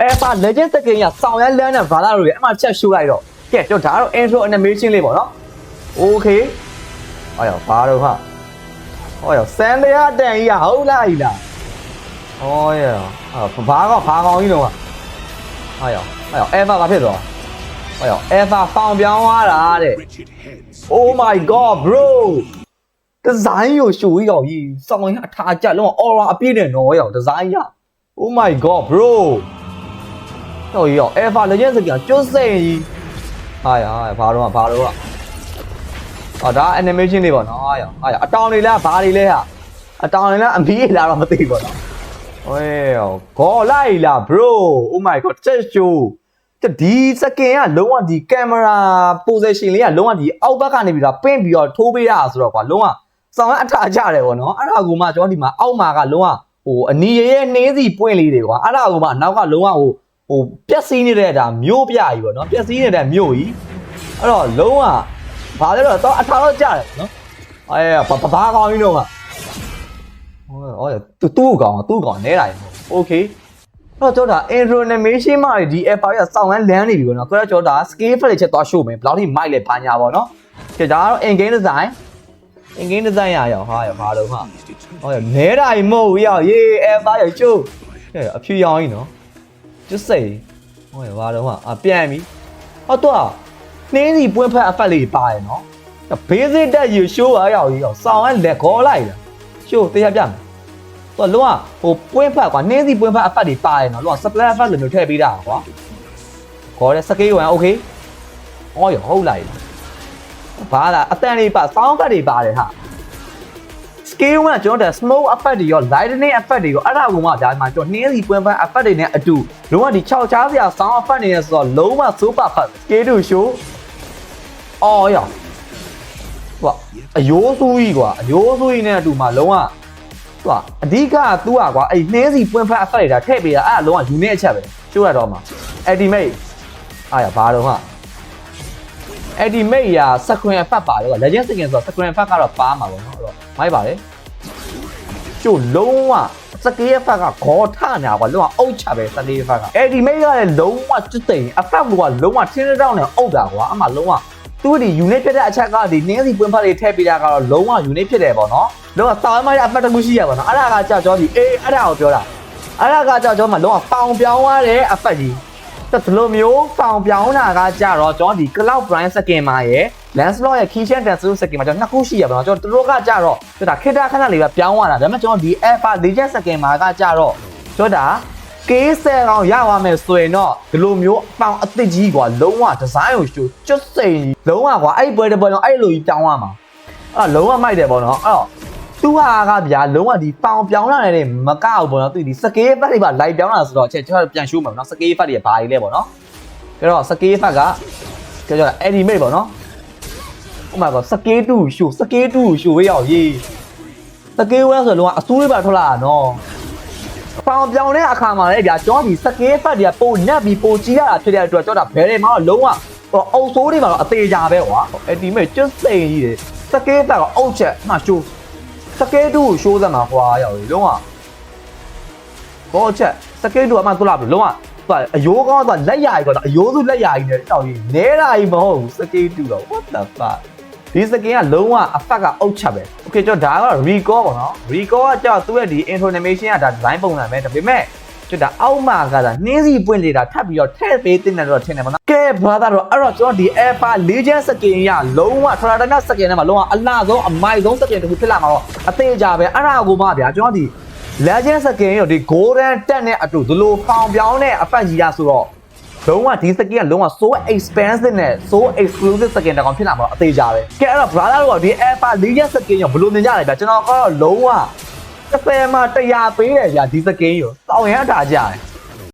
အဲပါ legend စကင်ရဆောင်းရမ်းလန်းတဲ့ brother တို့ရဲ့အမှချက်ရှိုးလိုက်တော့ကဲတော့ဒါကတော့ intro animation လေးပေါ့နော် okay ဟောရဘာတော့ဟာဟောရစန်တရားတန်ကြီးရဟုတ်လားဤလားဟောရဟာဘာကောဘာကောင်းကြီးတော့ဟာဟောရဟောရ ever ဘာဖြစ်သွားဟောရ ever ဖောင်ပြောင်းသွားတာတဲ့ Oh my god bro ဒီဇိုင်းကိုရှိုးရောက်ကြီးစောင်းရအထာကြလုံး aura အပြည့်နဲ့နော်ရောက်ဒီဇိုင်းရ Oh my god bro တော့ရော ever legend စကကျွတ်စိန်ကြီးဟာရဘာတော့ဘာတော့အော်ဒါ animation လေးပေါ့နော်ဟာရဟာရအတောင်တွေလားဘာတွေလဲဟာအတောင်တွေလားအမီးလားတော့မသိဘူးပေါ့နော်ဟေးဂေါ်လိုက်လား bro Oh my god ချက်ရှိုးဒီစကင်ကလုံးဝဒီကင်မရာ position လေးကလုံးဝဒီအောက်ဘက်ကနေပြီးတော့ပင့်ပြီးတော့ထိုးပေးရဆိုတော့ကွာလုံးဝစောင်းအထကြတယ်ပေါ့နော်အဲ့ဒါကူမှကျွန်တော်ဒီမှာအောက်မှာကလုံးဝဟိုအနီရရဲ့နှင်းစီပွင့်လေးတွေကွာအဲ့ဒါကူမှနောက်ကလုံးဝဟို ဟိုပျက်စီးနေတဲ့ဒါမြို့ပြကြီးပေါ့နော်ပျက်စီးနေတဲ့မြို့ကြီးအဲ့တော့လုံးဝဘာလဲတော့တော့အထာတော့ကြတယ်နော်အဲဘာဘာကောင်းကြီးတော့ကဟောဟောတူတူကောင်တူကောင်နဲတာရေโอเค တော့ကျွန်တော်ဒါ intro animation မှာဒီ app ရစောင်းလန်းလန်းနေပြီပေါ့နော်ဆိုတော့ကျွန်တော်ဒါ scale flip ချက်သွား show မယ်ဘယ်လောက်ထိ mic လဲဘာညာပေါ့နော်ကြည့်ဒါကတော့ in game design in game design ရအောင်ဟာရဘာလို့ဟာဟောရနဲတာကြီးမဟုတ်ဘူးရောက်ရေး app ရကျိုးအဖြူရောင်ကြီးနော် ကျွတ်စိတ်ဟောရဘာလို့ဟာအပြန်ပြီဟောတော့နှင်းစီပွင့်ဖက်အဖက်လေးပါရနော် basic တက်ယူ show ရရောက်ကြီးအောင်စောင်းရလက်ခေါ်လိုက်တာ show တရားပြမယ်တော့လုံးဝဟိုပွင့်ဖတ်ကွာနင်းစီပွင့်ဖတ်အဖတ်တွေပါတယ်နော်လုံးဝ supply အဖတ်လိုမျိုးထည့်ပေးတာကွာခေါ်တဲ့စကေးဝင် okay အော်ရဟုတ်လိုက်ဘာလားအတန်လေးပါ sound effect တွေပါတယ်ဟာ scale ကကျွန်တော်တို့ smoke effect တွေရော lightning effect တွေရောအဲ့ဒါကမှဒါမှကျွန်တော်နှင်းစီပွင့်ဖတ် effect တွေနဲ့အတူလုံးဝဒီ6ချားစရာ sound effect တွေနဲ့ဆိုတော့လုံးဝ super fast scale to show အော်ရဟိုအယိုးဆူးကြီးကွာအယိုးဆူးကြီးနဲ့အတူမှလုံးဝသူကအဓိကကသူကကွာအဲ့နှင်းစီပွင့်ဖက်အဖက်တွေဒါထည့်ပေးတာအဲ့ဒါလုံးဝယူနေအချက်ပဲရှိုးရတော့မှာ ultimate အားရဘာတော့ဟာ ultimate ရာ second effect ပါတော့ legend second ဆိုတော့ second effect ကတော့ပါမှာပေါ့နော်အဲ့တော့မိုက်ပါလေ ကျို့လုံးဝစကေး effect ကခေါ်ထနေတာကွာလုံးဝအုတ်ချပဲစကေး effect က ultimate ကလည်းလုံးဝကျွတ်သိမ် effect ကလုံးဝထင်းတောင်းနဲ့အုတ်တာကွာအမှလုံးဝသူဒီ unit ဖြစ်တဲ့အချက်ကဒီနှင်းစီပွင့်ဖက်တွေထည့်ပေးတာကတော့လုံးဝ unit ဖြစ်တယ်ပေါ့နော်လုံးဝစောင်းမရ effect တစ်ခုရှိရပါတော့အဲ့ဒါကကြောက်ကြောဒီအေးအဲ့ဒါကိုပြောတာအဲ့ဒါကကြောက်ကြောမှာလုံးဝပေါင်ပြောင်းသွားတဲ့ effect ကြီးတက်ဒီလိုမျိုးပေါင်ပြောင်းတာကကြတော့ကျွန်တော်ဒီ cloud brand skin မှာရယ် Lancelot ရဲ့ Kishan Dancer skin မှာကျွန်တော်နှစ်ခုရှိရပါတော့ကျွန်တော်တို့ကကြတော့ကျွန်တော်ခေတ္တခဏလေးပဲပြောင်းရတာဒါပေမဲ့ကျွန်တော်ဒီ Alpha Legend skin မှာကကြတော့ကျွန်တော် K10 အောင်ရပါမယ်ဆိုရင်တော့ဒီလိုမျိုးအပေါင်အသစ်ကြီးကွာလုံးဝဒီဇိုင်းကိုကျွတ်စိန်လုံးဝကွာအဲ့ပွဲတစ်ပွဲလုံးအဲ့လိုကြီးပြောင်းရမှာအဲ့တော့လုံးဝမိုက်တယ်ပေါ့နော်အဲ့တော့သူဟာကဗျာလုံးဝဒီပေါင်ပြောင်းလာနေတဲ့မကောက်ပေါ့နော်သူဒီစကေးဖတ်တွေပါလိုက်ပြောင်းလာဆိုတော့ချက်ကျွန်တော်ပြန်ရှိုးမှာပေါ့နော်စကေးဖတ်တွေကဘာတွေလဲပေါ့နော်ကျွန်တော်စကေးဖတ်ကကျွန်တော် animate ပေါ့နော် ဥမာကစကေးတူရှိုးစကေးတူရှိုးဝေးရောက်ရေးစကေးဝဲဆိုလုံးဝအစိုးရပါထွက်လာတာနော်ပေါင်ပြောင်တဲ့အခါမှာလည်းဗျာကျွန်တော်ဒီစကေးဖက်တွေကပိုနက်ပြီးပိုကြီးရတာဖြစ်တဲ့အတွက်ကျွန်တော်ဒါဘယ်တွေမှတော့လုံးဝဟိုအုပ်ဆိုးတွေမှာတော့အသေးကြပဲကွာအဲ့ဒီမဲ့ကျွတ်စိန်ကြီးတယ်စကေးဖက်ကအုပ်ချက်မှရှိုးစကေးတူကိုရှိုးစမ်းမှာကွာရောက်ပြီလုံးဝဘောချက်စကေးတူအမှသူ့လာပြီလုံးဝသူအယိုးကောင်းတော့လက်ရည်ကောတော့အယိုးစုလက်ရည်နဲ့တောက်ကြီးနဲတာကြီးမဟုတ်ဘူးစကေးတူတော့ what the fuck ဒီစကင်ကလုံးဝအဖက်ကအုတ်ချက်ပဲ။ Okay ကျွန်တော်ဒါကတော့ recall ပေါ့နော်။ recall ကကြောက်သူ့ရဲ့ဒီ intro animation ကဒါ design ပုံစံပဲဒါပေမဲ့ကျွန်တော်အောက်မှာကဒါနှင်းစီပွင့်နေတာထပ်ပြီးတော့ထည့်ပေးတင်တယ်တော့ထင်တယ်ပေါ့နော်။ကဲ brother တော့အဲ့တော့ကျွန်တော်ဒီ Alpha Legend စကင်ရလုံးဝ Tradana စကင်ထဲမှာလုံးဝအလားဆုံးအမိုက်ဆုံးစကင်တစ်ခုဖြစ်လာမှာတော့အသေးကြပဲအဲ့ဒါကိုမှဗျာကျွန်တော်ဒီ Legend စကင်ရောဒီ Golden တက်နဲ့အတူဒီလိုဖောင်ပြောင်းတဲ့အဖက်ကြီးရဆိုတော့ လုံးဝဒီစကင်ကလုံးဝ so expensive နဲ့ so exclusive စကင်တကောင်ဖြစ်လာမှာတော့အသေးကြပဲကဲအဲ့တော့ brother တို့ကဒီ Alpha Legend စကင်ရောဘယ်လိုမြင်ကြလဲဗျာကျွန်တော်ကတော့လုံးဝတစ်ဖယ်မှာ100ပေးတယ်ဗျာဒီစကင်ရောတောင်းရမ်းထားကြတယ်